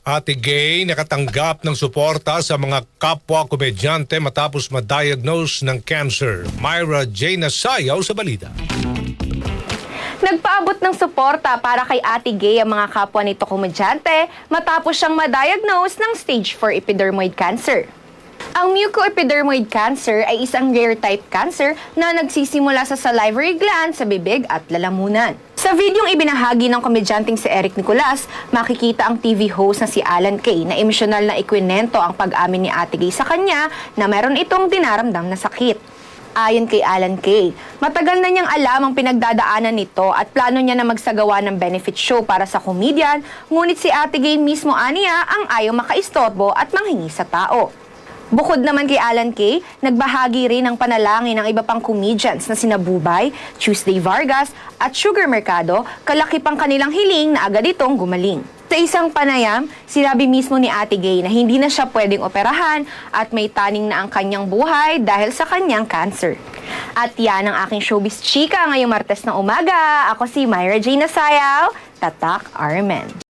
Ate Gay nakatanggap ng suporta sa mga kapwa komedyante matapos ma-diagnose ng cancer. Myra J. Nasayaw sa balita. Nagpaabot ng suporta para kay Ate Gay ang mga kapwa nito komedyante matapos siyang ma-diagnose ng stage 4 epidermoid cancer. Ang mucoepidermoid cancer ay isang rare type cancer na nagsisimula sa salivary gland sa bibig at lalamunan. Sa videong ibinahagi ng komedyanteng si Eric Nicolas, makikita ang TV host na si Alan Kay na emosyonal na ikwinento ang pag-amin ni Ate Gay sa kanya na meron itong dinaramdam na sakit. Ayon kay Alan Kay, matagal na niyang alam ang pinagdadaanan nito at plano niya na magsagawa ng benefit show para sa comedian, ngunit si Ate Gay mismo aniya ang ayaw makaistorbo at manghingi sa tao. Bukod naman kay Alan Kay, nagbahagi rin ng panalangin ng iba pang comedians na sina Bubay, Tuesday Vargas at Sugar Mercado, kalaki pang kanilang hiling na agad itong gumaling. Sa isang panayam, sinabi mismo ni Ate Gay na hindi na siya pwedeng operahan at may taning na ang kanyang buhay dahil sa kanyang cancer. At yan ang aking showbiz chika ngayong Martes na umaga. Ako si Myra J. Nasayaw, Tatak Armen.